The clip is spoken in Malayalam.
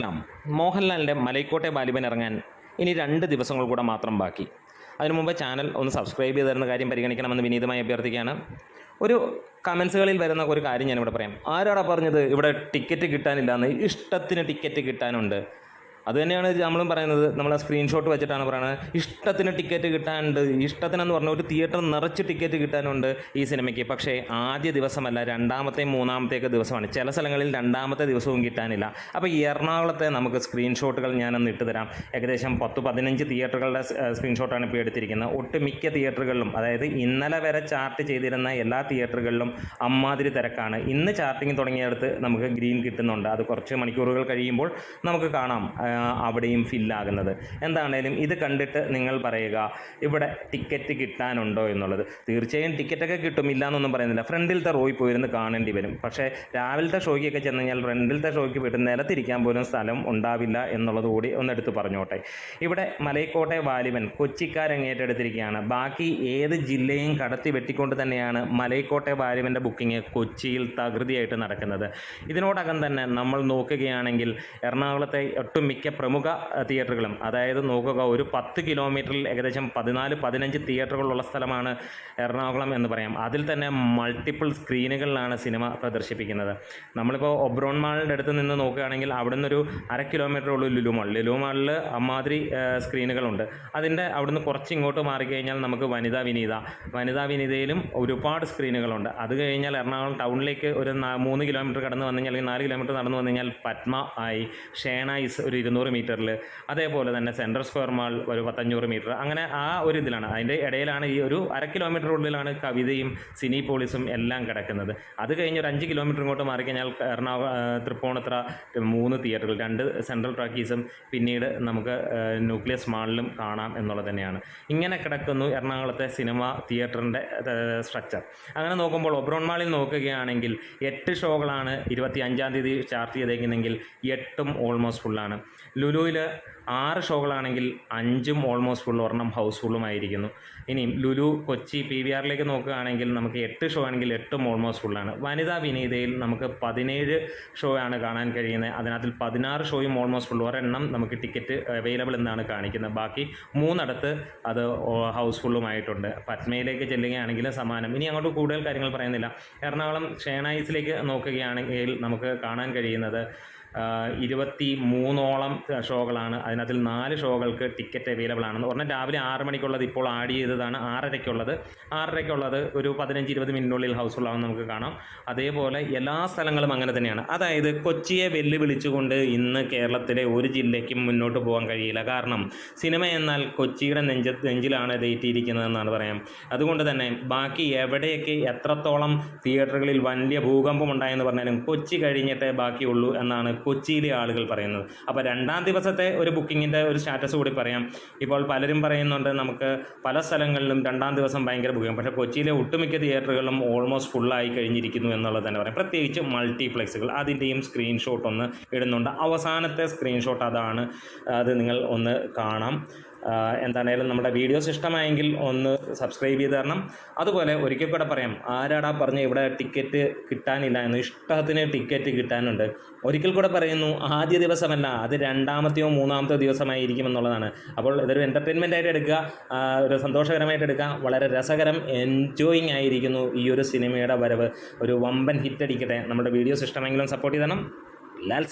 ലാം മോഹൻലാലിന്റെ മലൈക്കോട്ടെ ബാലിബൻ ഇറങ്ങാൻ ഇനി രണ്ട് ദിവസങ്ങൾ കൂടെ മാത്രം ബാക്കി. അതിനു മുമ്പ് ചാനൽ ഒന്ന് സബ്സ്ക്രൈബ് ചെയ്ത് തരുന്ന കാര്യം പരിഗണിക്കണമെന്ന് വിനീതമായി അഭ്യർത്ഥിക്കുകയാണ്. ഒരു കമൻസുകളിൽ വരുന്ന ഒരു കാര്യം ഞാനിവിടെ പറയാം. ആരാടാ പറഞ്ഞത് ഇവിടെ ടിക്കറ്റ് കിട്ടാനില്ലാന്ന്? ഇഷ്ടത്തിന് ടിക്കറ്റ് കിട്ടാനുണ്ട്. അത് തന്നെയാണ് നമ്മളും പറയുന്നത്. നമ്മൾ ആ സ്ക്രീൻഷോട്ട് വെച്ചിട്ടാണ് പറയുന്നത് ഇഷ്ടത്തിന് ടിക്കറ്റ് കിട്ടാനുണ്ട്. ഇഷ്ടത്തിനെന്ന് പറഞ്ഞ ഒരു തിയേറ്റർ നിറച്ച് ടിക്കറ്റ് കിട്ടാനുണ്ട് ഈ സിനിമയ്ക്ക് പക്ഷേ ആദ്യ ദിവസമല്ല രണ്ടാമത്തെയും മൂന്നാമത്തെയൊക്കെ ദിവസമാണ്. ചില സ്ഥലങ്ങളിൽ രണ്ടാമത്തെ ദിവസവും കിട്ടാനില്ല. അപ്പോൾ ഈ എറണാകുളത്തെ നമുക്ക് സ്ക്രീൻഷോട്ടുകൾ ഞാനൊന്ന് ഇട്ട് തരാം. ഏകദേശം പത്ത് പതിനഞ്ച് തിയേറ്ററുകളുടെ സ്ക്രീൻഷോട്ടാണ് ഇപ്പോൾ എടുത്തിരിക്കുന്നത്. ഒട്ടുമിക്ക തിയേറ്ററുകളിലും അതായത് ഇന്നലെ വരെ ചാർട്ട് ചെയ്തിരുന്ന എല്ലാ തിയേറ്ററുകളിലും അമ്മാതിരി തിരക്കാണ്. ഇന്ന് ചാർട്ടിങ് തുടങ്ങിയടുത്ത് നമുക്ക് ഗ്രീൻ കിട്ടുന്നുണ്ട്. അത് കുറച്ച് മണിക്കൂറുകൾ കഴിയുമ്പോൾ നമുക്ക് കാണാം. അവിടെയും ഫില്ലാകുന്നത്. എന്താണേലും ഇത് കണ്ടിട്ട് നിങ്ങൾ പറയുക ഇവിടെ ടിക്കറ്റ് കിട്ടാനുണ്ടോ എന്നുള്ളത്. തീർച്ചയായും ടിക്കറ്റൊക്കെ കിട്ടും ഇല്ല എന്നൊന്നും പറയുന്നില്ല. ഫ്രണ്ടിലത്തെ റോയിൽ പോയിരുന്ന് കാണേണ്ടി വരും. പക്ഷേ രാവിലത്തെ ഷോയ്ക്കൊക്കെ ചെന്ന് കഴിഞ്ഞാൽ ഫ്രണ്ടിലത്തെ ഷോയ്ക്ക് പോയിട്ട് നിലത്തിരിക്കാൻ പോലും സ്ഥലം ഉണ്ടാവില്ല എന്നുള്ളത് കൂടി ഒന്ന് എടുത്ത് പറഞ്ഞോട്ടെ. ഇവിടെ മലയക്കോട്ടെ വാലിബൻ കൊച്ചിക്കാരൻ ഏറ്റെടുത്തിരിക്കുകയാണ്. ബാക്കി ഏത് ജില്ലയും കടത്തി വെട്ടിക്കൊണ്ട് തന്നെയാണ് മലയക്കോട്ടെ വാലിബന്റെ ബുക്കിംഗ് കൊച്ചിയിൽ തകൃതിയായിട്ട് നടക്കുന്നത്. ഇതിനോടകം തന്നെ നമ്മൾ നോക്കുകയാണെങ്കിൽ എറണാകുളത്തെ ഒട്ടുമിക്ക പ്രമുഖ അഹ്, തിയേറ്ററുകളും. അതായത് നോക്കുക ഒരു പത്ത് കിലോമീറ്ററിൽ ഏകദേശം പതിനാല് പതിനഞ്ച് തിയേറ്ററുകളുള്ള സ്ഥലമാണ് എറണാകുളം എന്ന് പറയാം. അതിൽ തന്നെ മൾട്ടിപ്പിൾ സ്ക്രീനുകളിലാണ് സിനിമ പ്രദർശിപ്പിക്കുന്നത്. നമ്മളിപ്പോൾ ഒബ്രോൺ മാളിന്റെ അടുത്ത് നിന്ന് നോക്കുകയാണെങ്കിൽ അവിടെ നിന്നൊരു അര കിലോമീറ്റർ ഉള്ളൂ ലുലു മാൾ. ലുലു മാളിൽ അമ്മാതിരി സ്ക്രീനുകളുണ്ട് അതിന്റെ അവിടുന്ന് കുറച്ച് ഇങ്ങോട്ട് മാറിക്കഴിഞ്ഞാൽ നമുക്ക് വനിതാ വിനീത. വനിതാ വിനീതയിലും ഒരുപാട് സ്ക്രീനുകളുണ്ട് അത് കഴിഞ്ഞാൽ എറണാകുളം ടൗണിലേക്ക് ഒരു മൂന്ന് കിലോമീറ്റർ കടന്ന് വന്നു കഴിഞ്ഞാൽ അല്ലെങ്കിൽ നാല് കിലോമീറ്റർ നടന്നു വന്നു കഴിഞ്ഞാൽ പത്മ ആയി ഷേണൈസ് ഒരു ഇരുന്നൂറ് മീറ്ററിൽ അതേപോലെ തന്നെ സെൻട്രൽ സ്ക്വയർ മാൾ ഒരു പത്തഞ്ഞൂറ് മീറ്റർ. അങ്ങനെ ആ ഒരു ഇതിലാണ്. അതിന്റെ ഇടയിലാണ് ഈ ഒരു അര കിലോമീറ്റർ ഉള്ളിലാണ് കവിതയും സിനി പോളിസും എല്ലാം കിടക്കുന്നത്. അത് കഴിഞ്ഞ് ഒരു അഞ്ച് കിലോമീറ്റർ ഇങ്ങോട്ട് മാറിക്കഴിഞ്ഞാൽ എറണാകുളം തൃപ്പൂണിത്ര മൂന്ന് തിയേറ്ററുകൾ രണ്ട് സെൻട്രൽ ട്രാക്കീസും പിന്നീട് നമുക്ക് ന്യൂക്ലിയസ് മാളിലും കാണാം എന്നുള്ളത് തന്നെയാണ്. ഇങ്ങനെ കിടക്കുന്നു എറണാകുളത്തെ സിനിമ തിയേറ്ററിന്റെ സ്ട്രക്ചർ അങ്ങനെ നോക്കുമ്പോൾ ഒബ്രോൺ മാളിൽ നോക്കുകയാണെങ്കിൽ എട്ട് ഷോകളാണ് ഇരുപത്തി അഞ്ചാം തീയതി സ്റ്റാർട്ട് ചെയ്തേക്കുന്നെങ്കിൽ എട്ടും ഓൾമോസ്റ്റ് ഫുള്ളാണ് ലുലുവിൽ ആറ് ഷോകളാണെങ്കിൽ അഞ്ചും ഓൾമോസ്റ്റ് ഫുൾ ഒരെണ്ണം ഹൗസ്ഫുള്ളുമായിരിക്കുന്നു ഇനിയും ലുലു കൊച്ചി പി വി ആറിലേക്ക് നോക്കുകയാണെങ്കിൽ നമുക്ക് എട്ട് ഷോ ആണെങ്കിൽ എട്ടും ഓൾമോസ്റ്റ് ഫുള്ളാണ് വനിതാ വിനീതയിൽ നമുക്ക് പതിനേഴ് ഷോ ആണ് കാണാൻ കഴിയുന്നത്. അതിനകത്തിൽ പതിനാറ് ഷോയും ഓൾമോസ്റ്റ് ഫുൾ ഒരെണ്ണം നമുക്ക് ടിക്കറ്റ് അവൈലബിൾ എന്നാണ് കാണിക്കുന്നത്. ബാക്കി മൂന്നിടത്ത് അത് ഹൗസ്ഫുള്ളുമായിട്ടുണ്ട് പത്മയിലേക്ക് ചെല്ലുകയാണെങ്കിൽ സമാനം. ഇനി അങ്ങോട്ട് കൂടുതൽ കാര്യങ്ങൾ പറയുന്നില്ല. എറണാകുളം ഷേണൈസിലേക്ക് നോക്കുകയാണെങ്കിൽ നമുക്ക് കാണാൻ കഴിയുന്നത് ഇരുപത്തി മൂന്നോളം ഷോകളാണ്. അതിനകത്തിൽ നാല് ഷോകൾക്ക് ടിക്കറ്റ് അവൈലബിൾ ആണെന്ന് പറഞ്ഞാൽ രാവിലെ ആറ് മണിക്കുള്ളത് ഇപ്പോൾ ആഡ് ചെയ്തതാണ്. ആറരയ്ക്കുള്ളത്. ആറരയ്ക്കുള്ളത് ഒരു പതിനഞ്ച് ഇരുപത് മിനിറ്റിനുള്ളിൽ ഹൗസ്ഫുൾ ആവും നമുക്ക് കാണാം. അതേപോലെ എല്ലാ സ്ഥലങ്ങളും അങ്ങനെ തന്നെയാണ്. അതായത് കൊച്ചിയെ വെല്ലുവിളിച്ചുകൊണ്ട് ഇന്ന് കേരളത്തിലെ ഒരു ജില്ലയ്ക്കും മുന്നോട്ട് പോകാൻ കഴിയില്ല. കാരണം സിനിമ എന്നാൽ കൊച്ചിയുടെ നെഞ്ച നെഞ്ചിലാണ് ദയറ്റിയിരിക്കുന്നതെന്നാണ് പറയാം. അതുകൊണ്ട് തന്നെ ബാക്കി എവിടെയൊക്കെ എത്രത്തോളം തിയേറ്ററുകളിൽ വലിയ ഭൂകമ്പം ഉണ്ടായെന്ന് പറഞ്ഞാലും കൊച്ചി കഴിഞ്ഞിട്ടേ ബാക്കിയുള്ളൂ എന്നാണ് കൊച്ചിയിലെ ആളുകൾ പറയുന്നത്. അപ്പോൾ രണ്ടാം ദിവസത്തെ ഒരു ബുക്കിങ്ങിന്റെ ഒരു സ്റ്റാറ്റസ് കൂടി പറയാം. ഇപ്പോൾ പലരും പറയുന്നുണ്ട് നമുക്ക് പല സ്ഥലങ്ങളിലും രണ്ടാം ദിവസം ഭയങ്കര ബുക്കിംഗ് പക്ഷേ കൊച്ചിയിലെ ഒട്ടുമിക്ക തിയേറ്ററുകളും ഓൾമോസ്റ്റ് ഫുള്ളായി കഴിഞ്ഞിരിക്കുന്നു എന്നുള്ളത് തന്നെ പറയാം. പ്രത്യേകിച്ച് മൾട്ടിപ്ലെക്സുകൾ അതിന്റെയും സ്ക്രീൻഷോട്ട് ഒന്ന് ഇടുന്നുണ്ട്. അവസാനത്തെ സ്ക്രീൻഷോട്ട് അതാണ് അത് നിങ്ങൾ ഒന്ന് കാണാം. എന്താണേലും നമ്മുടെ വീഡിയോസ് ഇഷ്ടമായെങ്കിൽ ഒന്ന് സബ്സ്ക്രൈബ് ചെയ്ത് തരണം. അതുപോലെ ഒരിക്കൽ കൂടെ പറയാം ആരാടാ പറഞ്ഞ് ഇവിടെ ടിക്കറ്റ് കിട്ടാനില്ല എന്ന് ഇഷ്ടത്തിന് ടിക്കറ്റ് കിട്ടാനുണ്ട്. ഒരിക്കൽ കൂടെ പറയുന്നു ആദ്യ ദിവസമല്ല അത് രണ്ടാമത്തെയോ മൂന്നാമത്തെയോ ദിവസമായിരിക്കും എന്നുള്ളതാണ്. അപ്പോൾ ഇതൊരു എന്റർടൈൻമെന്റ് ആയിട്ട് എടുക്കുക ഒരു സന്തോഷകരമായിട്ട് എടുക്കുക വളരെ രസകരം എൻജോയിങ് ആയിരിക്കുന്നു ഈ ഒരു സിനിമയുടെ വരവ്. ഒരു വമ്പൻ ഹിറ്റ് അടിക്കട്ടെ. നമ്മുടെ വീഡിയോസ് ഇഷ്ടമെങ്കിലും സപ്പോർട്ട് ചെയ്തണം ലാൽ